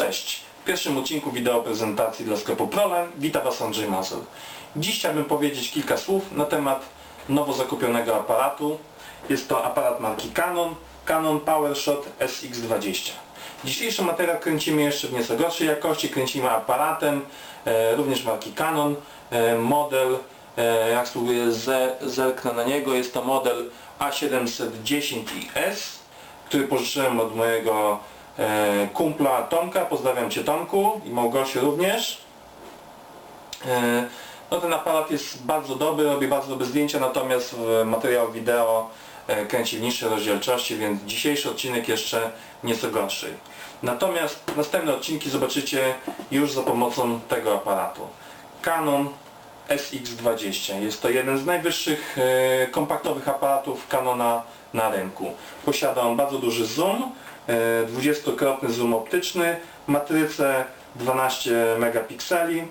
Cześć! W pierwszym odcinku wideo prezentacji dla sklepu Prolen witam Was Andrzej Mazur. Dziś chciałbym powiedzieć kilka słów na temat nowo zakupionego aparatu. Jest to aparat marki Canon, Canon PowerShot SX20. Dzisiejszy materiał kręcimy jeszcze w nieco gorszej jakości, kręcimy aparatem, e, również marki Canon, e, model, e, jak spróbuję ze, zerknę na niego, jest to model A710IS, który pożyczyłem od mojego kumpla Tomka, pozdrawiam Cię Tomku i Małgosię również. E, no ten aparat jest bardzo dobry, robi bardzo dobre zdjęcia, natomiast materiał wideo e, kręci w niższej rozdzielczości, więc dzisiejszy odcinek jeszcze nieco gorszy. Natomiast następne odcinki zobaczycie już za pomocą tego aparatu. Canon SX20. Jest to jeden z najwyższych e, kompaktowych aparatów Canona na rynku. Posiada on bardzo duży zoom, e, 20-krotny zoom optyczny, matrycę 12 megapikseli,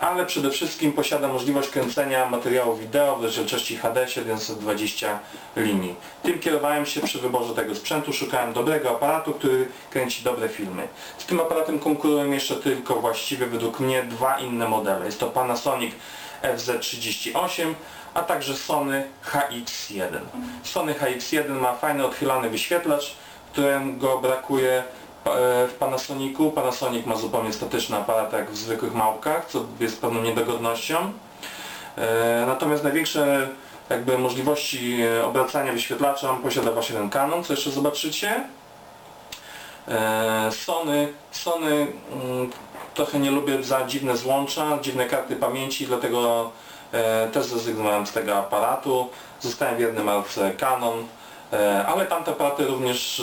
ale przede wszystkim posiada możliwość kręcenia materiału wideo w rozdzielczości HD 720 linii. Tym kierowałem się przy wyborze tego sprzętu, szukałem dobrego aparatu, który kręci dobre filmy. Z tym aparatem konkurują jeszcze tylko właściwie według mnie dwa inne modele. Jest to Panasonic FZ38, a także Sony HX1. Sony HX1 ma fajny odchylany wyświetlacz, którego brakuje e, w Panasonicu. Panasonic ma zupełnie statyczny aparat jak w zwykłych małpkach, co jest pewną niedogodnością. E, Natomiast największe jakby możliwości e, obracania wyświetlaczem posiada właśnie ten Canon, co jeszcze zobaczycie. Sony, Sony mm, trochę nie lubię za dziwne złącza, dziwne karty pamięci, dlatego też zrezygnowałem z tego aparatu. Zostałem wierny marce Canon, ale tamte aparaty również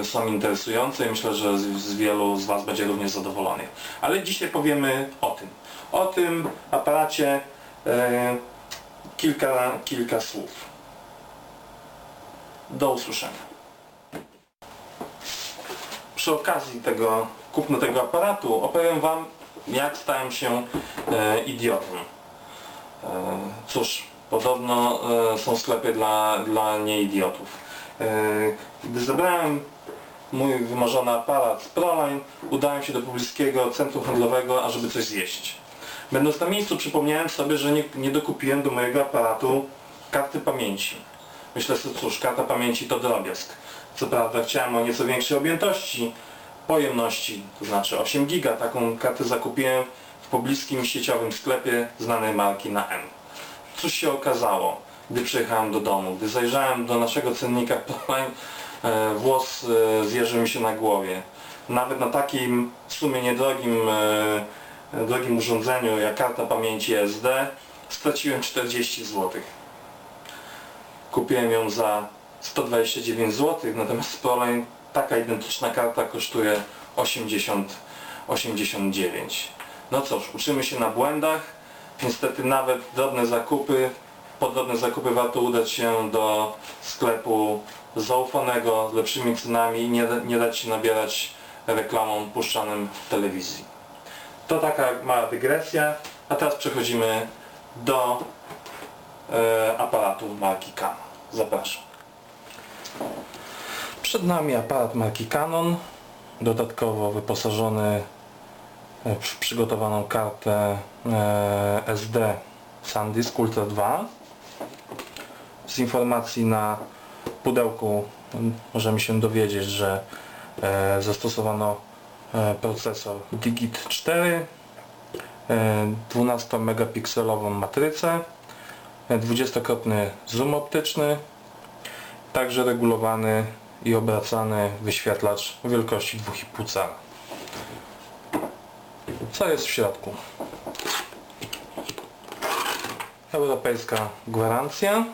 e, są interesujące i myślę, że z, wielu z Was będzie również zadowolonych. Ale dzisiaj powiemy o tym. O tym aparacie e, kilka, kilka słów. Do usłyszenia przy okazji tego kupna tego aparatu opowiem Wam jak stałem się e, idiotą. E, cóż, podobno e, są sklepy dla, dla nieidiotów. Gdy zebrałem mój wymarzony aparat z Proline, udałem się do pobliskiego centrum handlowego, ażeby coś zjeść. Będąc na miejscu przypomniałem sobie, że nie, nie dokupiłem do mojego aparatu karty pamięci. Myślę sobie, cóż, karta pamięci to drobiazg. Co prawda chciałem o nieco większej objętości, pojemności, to znaczy 8 giga. Taką kartę zakupiłem w pobliskim sieciowym sklepie znanej marki na M. Cóż się okazało, gdy przyjechałem do domu, gdy zajrzałem do naszego cennika, e, włos e, zjeżył mi się na głowie. Nawet na takim w sumie niedrogim e, drogim urządzeniu jak karta pamięci SD straciłem 40 zł. Kupiłem ją za 129 zł, natomiast z taka identyczna karta kosztuje 80, 89. No cóż, uczymy się na błędach. Niestety nawet drobne zakupy, po drobne zakupy warto udać się do sklepu zaufanego, z lepszymi cenami i nie, nie dać się nabierać reklamą puszczanym w telewizji. To taka mała dygresja, a teraz przechodzimy do e, aparatu marki Canon. Zapraszam. Przed nami aparat marki Canon, dodatkowo wyposażony w przygotowaną kartę e, SD SanDisk Ultra 2. Z informacji na pudełku możemy się dowiedzieć, że e, zastosowano e, procesor Digit 4, 12 megapikselową matrycę, 20-krotny zoom optyczny, także regulowany i obracany wyświetlacz wielkości 2,5 cala. Co jest w środku? Europejska gwarancja,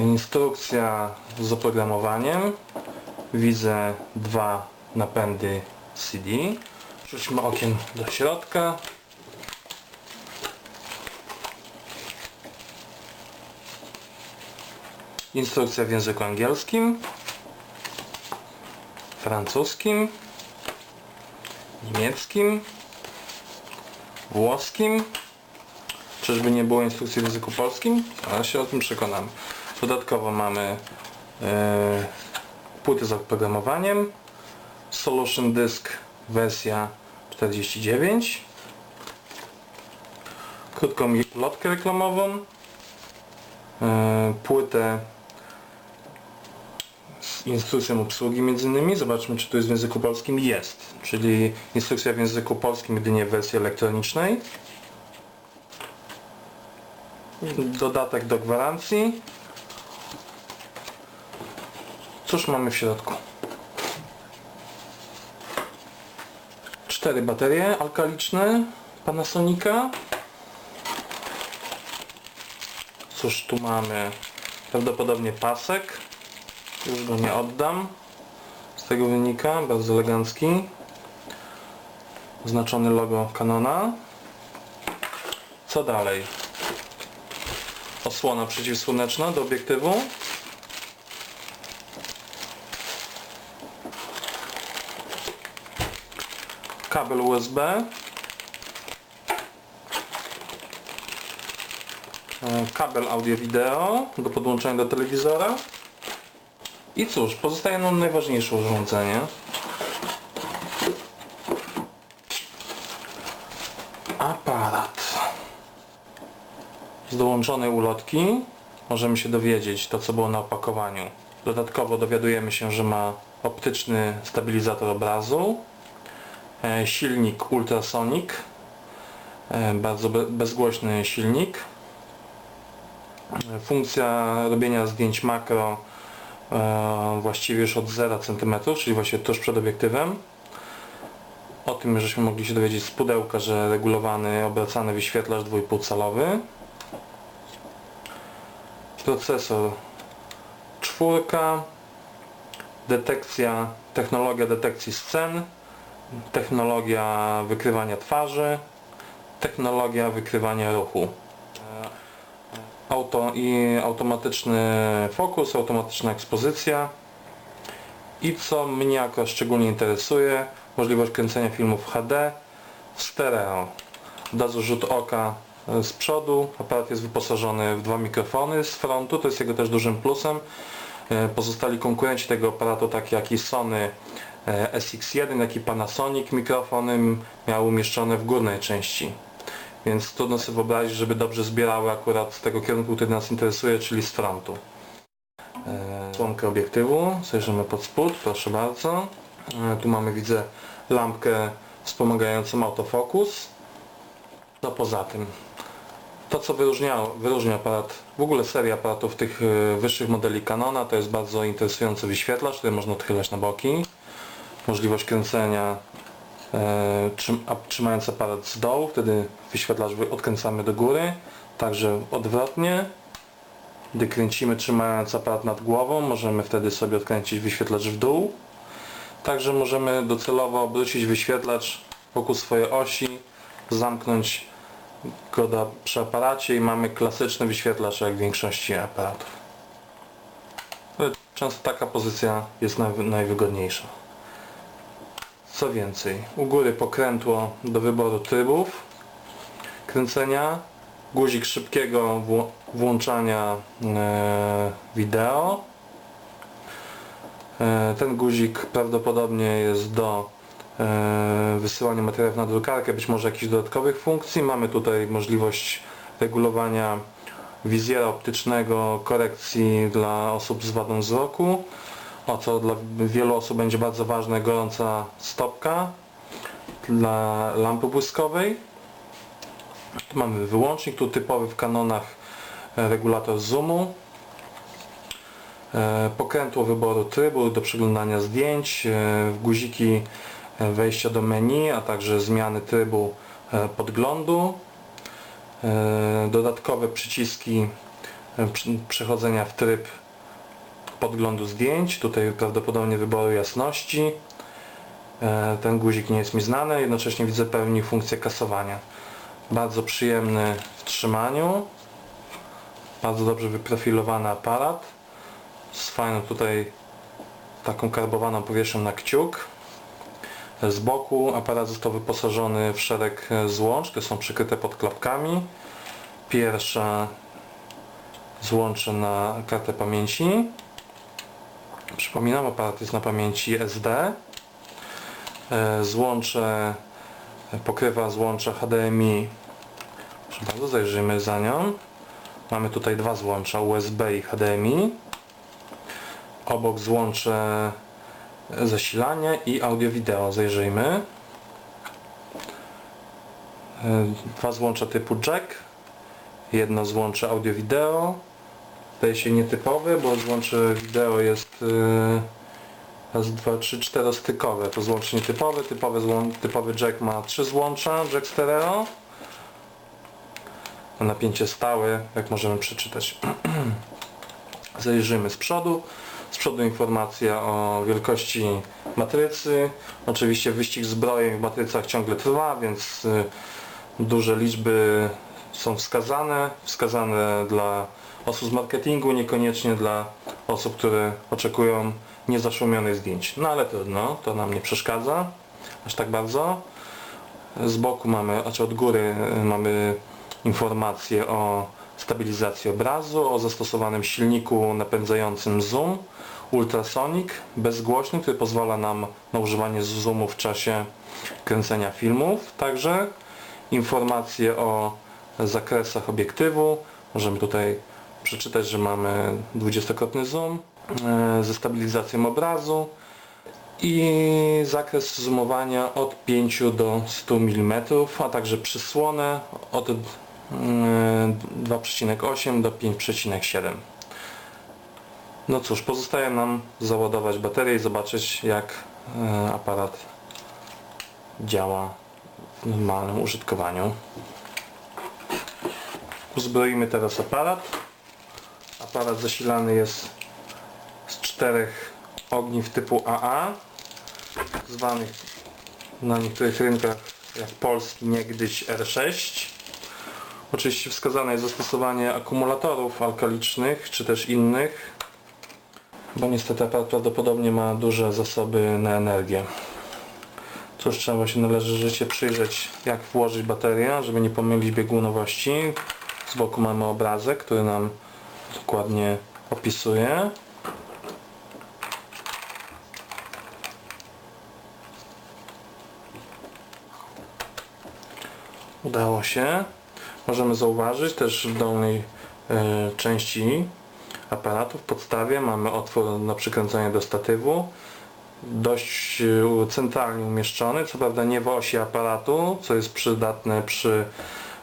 instrukcja z oprogramowaniem, widzę dwa napędy CD, rzućmy okiem do środka, Instrukcja w języku angielskim, francuskim, niemieckim, włoskim. Czyżby nie było instrukcji w języku polskim? Ale się o tym przekonamy. Dodatkowo mamy e, płyty z oprogramowaniem, Solution Disk wersja 49 krótką lotkę reklamową e, płytę z instrukcją obsługi między innymi. Zobaczmy czy tu jest w języku polskim. Jest, czyli instrukcja w języku polskim jedynie w wersji elektronicznej. Dodatek do gwarancji. Cóż mamy w środku? Cztery baterie alkaliczne Panasonica. Cóż tu mamy? Prawdopodobnie pasek. Już go nie oddam. Z tego wynika, bardzo elegancki. Znaczony logo Canona. Co dalej? Osłona przeciwsłoneczna do obiektywu. Kabel USB. E, kabel audio-wideo do podłączenia do telewizora. I cóż, pozostaje nam najważniejsze urządzenie. Aparat. Z dołączonej ulotki możemy się dowiedzieć to co było na opakowaniu. Dodatkowo dowiadujemy się, że ma optyczny stabilizator obrazu silnik ultrasonic e, bardzo be bezgłośny silnik funkcja robienia zdjęć makro e, właściwie już od 0 cm, czyli właśnie tuż przed obiektywem. O tym żeśmy mogli się dowiedzieć z pudełka, że regulowany, obracany wyświetlacz 2,5 calowy. Procesor czwórka, detekcja, technologia detekcji scen, technologia wykrywania twarzy, technologia wykrywania ruchu. Auto i automatyczny fokus, automatyczna ekspozycja. I co mnie jako szczególnie interesuje możliwość kręcenia filmów HD stereo. Od razu rzut oka e, z przodu. Aparat jest wyposażony w dwa mikrofony z frontu, to jest jego też dużym plusem. E, pozostali konkurenci tego aparatu tak jak i Sony e, SX1 jak i Panasonic mikrofony miały umieszczone w górnej części więc trudno sobie wyobrazić, żeby dobrze zbierały akurat z tego kierunku, który nas interesuje, czyli z frontu. E, słomkę obiektywu, zajrzymy pod spód, proszę bardzo. E, tu mamy, widzę, lampkę wspomagającą autofokus. No poza tym, to co wyróżnia aparat, w ogóle seria aparatów tych e, wyższych modeli Canona, to jest bardzo interesujący wyświetlacz, który można odchylać na boki. Możliwość kręcenia e, trzymając aparat z dołu, wtedy wyświetlacz wy- odkręcamy do góry, także odwrotnie. Gdy kręcimy trzymając aparat nad głową, możemy wtedy sobie odkręcić wyświetlacz w dół. Także możemy docelowo obrócić wyświetlacz wokół swojej osi, zamknąć go przy aparacie i mamy klasyczny wyświetlacz jak w większości aparatów. Często taka pozycja jest naj, najwygodniejsza. Co więcej, u góry pokrętło do wyboru trybów kręcenia, guzik szybkiego włączania e, wideo. E, ten guzik prawdopodobnie jest do e, wysyłania materiałów na drukarkę, być może jakichś dodatkowych funkcji. Mamy tutaj możliwość regulowania wizjera optycznego, korekcji dla osób z wadą wzroku. O co dla wielu osób będzie bardzo ważne, gorąca stopka dla lampy błyskowej. Tu mamy wyłącznik, tu typowy w kanonach e, regulator zoomu. E, Pokrętło wyboru trybu do przeglądania zdjęć, e, guziki wejścia do menu, a także zmiany trybu podglądu. Dodatkowe przyciski przy- przechodzenia w tryb podglądu zdjęć, tutaj prawdopodobnie wyboru jasności. E, Ten guzik nie jest mi znany, jednocześnie widzę pełni funkcję kasowania. Bardzo przyjemny w trzymaniu, bardzo dobrze wyprofilowany aparat, z fajną tutaj taką karbowaną powierzchnią na kciuk. Z boku aparat został wyposażony w szereg e, złącz, które są przykryte podklapkami. Pierwsza złącze na kartę pamięci. Przypominam, aparat jest na pamięci SD. e, złącze, pokrywa złącza HDMI. Proszę bardzo, zajrzyjmy za nią. Mamy tutaj dwa złącza USB i HDMI. Obok złącze zasilania i audio-wideo. Zajrzyjmy. E, Dwa złącza typu jack. Jedno złącze audio-wideo. Wydaje się nietypowe, bo złącze wideo jest yy, raz, dwa, trzy, czterostykowe. To złącze nietypowe. Typowy, typowy jack ma trzy złącza, jack stereo. Na napięcie stałe, jak możemy przeczytać. Zajrzymy z przodu. Z przodu informacja o wielkości matrycy. Oczywiście wyścig zbrojeń w matrycach ciągle trwa, więc y, duże liczby są wskazane. Wskazane dla osób z marketingu, niekoniecznie dla osób, które oczekują niezaszumionych zdjęć. No ale trudno, to nam nie przeszkadza aż tak bardzo. Z boku mamy, znaczy od góry y, mamy informację o stabilizacji obrazu, o zastosowanym silniku napędzającym zoom, ultrasonic, bezgłośny, który pozwala nam na używanie zoomu w czasie kręcenia filmów. Także informacje o zakresach obiektywu. Możemy tutaj przeczytać, że mamy 20-krotny zoom e, ze stabilizacją obrazu i zakres zoomowania od 5 do 100 mm, a także przysłonę od mm, 2,8 do 5,7. No cóż, pozostaje nam załadować baterię i zobaczyć jak e, aparat działa w normalnym użytkowaniu. Uzbroimy teraz aparat. Aparat zasilany jest z czterech ogniw typu AA, zwanych na niektórych rynkach jak polski niegdyś R6. Oczywiście wskazane jest zastosowanie akumulatorów alkalicznych czy też innych, bo niestety aparat prawdopodobnie ma duże zasoby na energię. Cóż, trzeba się należycie przyjrzeć jak włożyć baterię, żeby nie pomylić biegunowości. Z boku mamy obrazek, który nam dokładnie opisuje. Udało się. Możemy zauważyć też w dolnej e, części aparatu w podstawie mamy otwór na przykręcanie do statywu dość e, centralnie umieszczony, co prawda nie w osi aparatu, co jest przydatne przy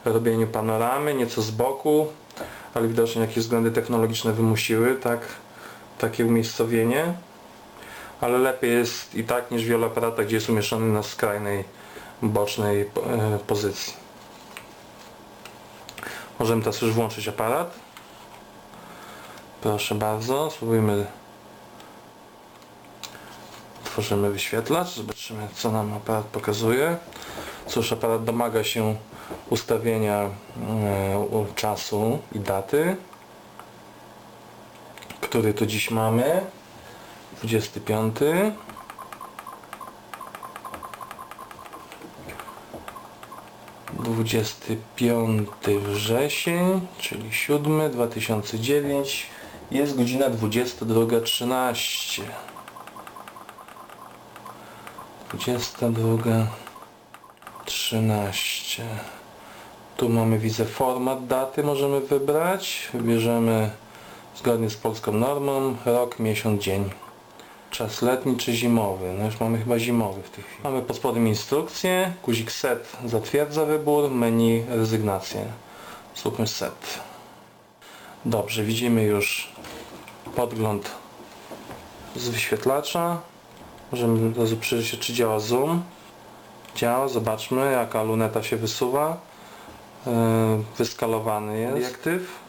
robieniu panoramy, nieco z boku, ale widocznie jakieś względy technologiczne wymusiły tak, takie umiejscowienie. Ale lepiej jest i tak niż w wielu aparatach, gdzie jest umieszczony na skrajnej bocznej e, pozycji. Możemy teraz już włączyć aparat. Proszę bardzo, spróbujmy Tworzymy wyświetlacz, zobaczymy co nam aparat pokazuje. Cóż, aparat domaga się ustawienia e, czasu i daty, który tu dziś mamy. 25. Dwudziesty piąty wrzesień, czyli 7 2009 jest godzina 22.13 22 13 tu mamy widzę format daty możemy wybrać. Wybierzemy zgodnie z polską normą rok, miesiąc, dzień. Czas letni czy zimowy? No już mamy chyba zimowy w tej chwili. Mamy pod spodem instrukcję guzik set zatwierdza wybór menu rezygnację. Zróbmy set. Dobrze widzimy już podgląd z wyświetlacza. Możemy od przyjrzeć się, czy działa zoom. Działa, zobaczmy jaka luneta się wysuwa. Yy, Wyskalowany jest obiektyw.